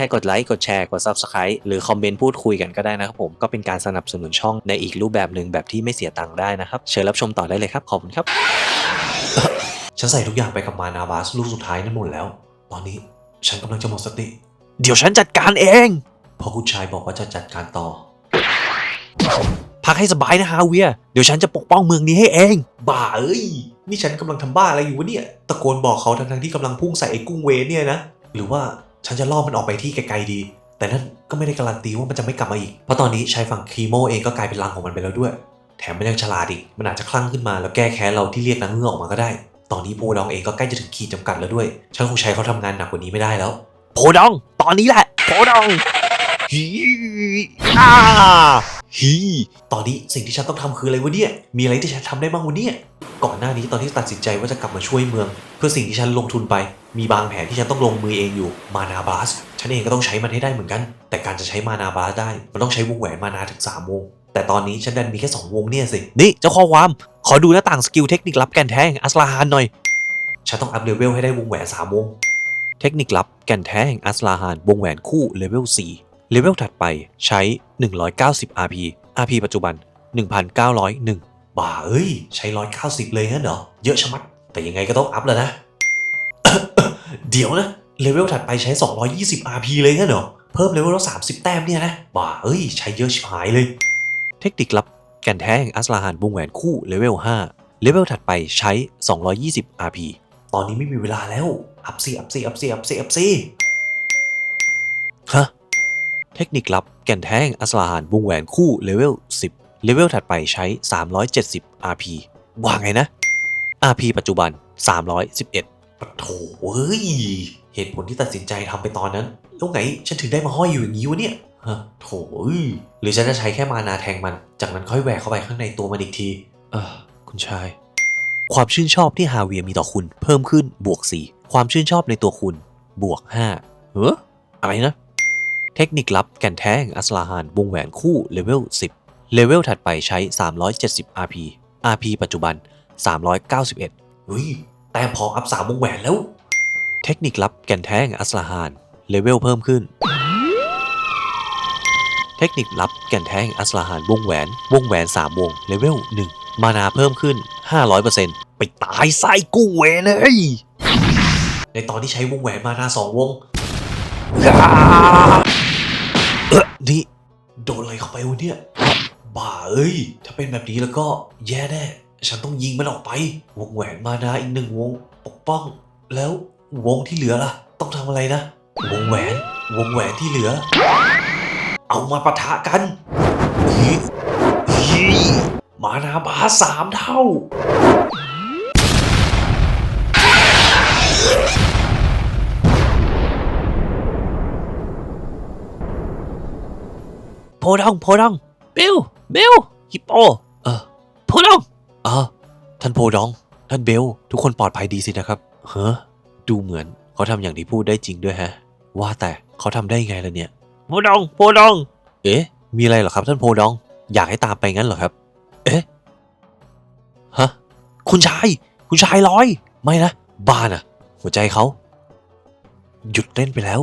ค่กดไลค์กดแชร์กด Subscribe หรือคอมเมนต์พูดคุยกันก็ได้นะครับผมก็เป็นการสนับสนุนช่องในอีกรูปแบบหนึ่งแบบที่ไม่เสียตังค์ได้นะครับเชิญรับชมต่อได้เลยครับขอบคุณครับ ฉันใส่ทุกอย่างไปกับมานาบาสลูกสุดท้ายนั่นหมดแล้ว ตอนนี้ฉันกำลังจะหมดสติ เดี๋ยวฉันจัดการเองเพราะคุณชายบอกว่าจะจัดการต่อ พักให้สบายนะฮาเวีย เดี๋ยวฉันจะปกป้องเมืองนี้ให้เอง บ้าเอ้ย นี่ฉันกำลังทำบ้าอะไรอยู่วะเนี่ย ตะโกนบอกเขาทั้งๆที่กำลังพุ่งใส่ไอ้กุ้งเวนเนี่ยนะ หรือว่า ฉันจะล่อมันออกไปที่ไกลๆดี แต่นั่นก็ไม่ได้การันตีว่ามันจะไม่กลับมาอีก เพราะตอนนี้ชายฝั่งคีโมเองก็กลายเป็นรังของมันไปแล้วด้วย แถมมันยังฉลาดอีก มันอาจจะคลั่งขึ้นมาแล้วแก้แค้นเราที่เรียกนางเงือกออกมาก็ได้ ตอนนี้โพดองเองก็ใกล้จะถึงขีดจำกัดแล้วด้วย ฉันคงใช้เขาทำงานหนักกว่านี้ไม่ได้แล้ว โพดอง ตอนนี้แหละ โพดองฮีอ่า ฮีตอนนี้สิ่งที่ฉันต้องทำคืออะไรวะเนี่ย มีอะไรที่ฉันทำได้บ้างวะเนี่ย ก่อนหน้านี้ตอนที่ตัดสินใจว่าจะกลับมาช่วยเมือง เพื่อสิ่งที่ฉันลงทุนไป มีบางแผนที่ฉันต้องลงมือเองอยู่ มานาบาส ฉันเองก็ต้องใช้มันให้ได้เหมือนกัน แต่การจะใช้มานาบาสได้ มันต้องใช้วงแหวนมานาถึง3วง แต่ตอนนี้ฉันดันมีแค่ 2 วงเนี่ยสิ นี่เจ้าข้อความ ขอดูหน้าต่างสกิลเทคนิคลับแกนแทงอัสลาฮานหน่อย ฉันต้องอัพเลเวลให้ได้วงแหวน3วง เทคนิคลับแกนแทงอัสลาฮานวงแหวนคู่เลเวล4 เลเวลถัดไปใช้ 190 RP RP ปัจจุบัน 1,901บ้าเอ้ย ใช้ 190 เลยงั้นเหรอเยอะชะมัด แต่ยังไงก็ต้องอัพแล้วนะ เดี๋ยวนะ เลเวลถัดไปใช้ 220 RP เลยงั้นเหรอเพิ่มเลเวลละ30 แต้มเนี่ยนะบ้าเอ้ย ใช้เยอะชิบหายเลย เทคนิคลับแกนแทงอัสลาฮานวงแหวนคู่เลเวล5เลเวลถัดไปใช้ 220 RP ตอนนี้ไม่มีเวลาแล้ว อัพซีอัพซีอัพซีอัพซีอัพซีฮะ เทคนิคลับแกนแทงอัสลาฮานวงแหวนคู่เลเวล 10 เลเวลถัดไปใช้ 370 RP ว่าไงนะ RP ปัจจุบัน 311ปโถเอ้ย เหตุผลที่ตัดสินใจทำไปตอนนั้น แล้วไงฉันถึงได้มาห้อยอยู่อย่างนี้วะเนี่ยฮะโถเอ้ย หรือฉันจะใช้แค่มานาแทงมัน จากนั้นค่อยแหวกเข้าไปข้างในตัวมันอีกที เออคุณชาย ความชื่นชอบที่ฮาเวียมีต่อคุณเพิ่มขึ้นบวก 4 ความชื่นชอบในตัวคุณบวก 5เฮ้ออะไรนะ เทคนิคลับแก่นแท้งอัสลาฮานวงแหวนคู่เลเวล 10 เลเวลถัดไปใช้ 370 RP RP ปัจจุบัน 391เฮ้ยแต้มพออัพสามวงแหวนแล้ว เทคนิคลับแก่นแท้งอัสลาฮานเลเวลเพิ่มขึ้น เทคนิคลับแก่นแท้งอัสลาฮานวงแหวน วงแหวน 3 วงเลเวล 1 มานาเพิ่มขึ้น 500%ไปตายไส้กุ้งเวนเลย ในตอนที่ใช้วงแหวนมานาสองวงเออนี่ โดนอะไรเข้าไปวะเนี่ย บ้าเอ้ย ถ้าเป็นแบบนี้แล้วก็แย่แน่ ฉันต้องยิงมันออกไป วงแหวนมานาอีกหนึ่งวง ปกป้อง แล้ววงที่เหลือล่ะ ต้องทำอะไรนะ วงแหวน วงแหวนที่เหลือ เอามาปะทะกันฮิฮิมานาบาสามเท่า โพดองโพดองบิลบิลฮิปโปเออโพดองเออท่านโพดอง ท่านเบลทุกคนปลอดภัยดีสินะครับเฮ้อดูเหมือนเขาทำอย่างที่พูดได้จริงด้วยฮะ ว่าแต่เขาทำได้ไงล่ะเนี่ยโพดองโพดอง เอ๊ะ มีอะไรเหรอครับ ท่านโพดอง อยากให้ตามไปงั้นเหรอครับ เอ๊ะฮะคุณชาย คุณชายลอย ไม่นะ บ้าน่ะหัวใจเขา หยุดเต้นไปแล้ว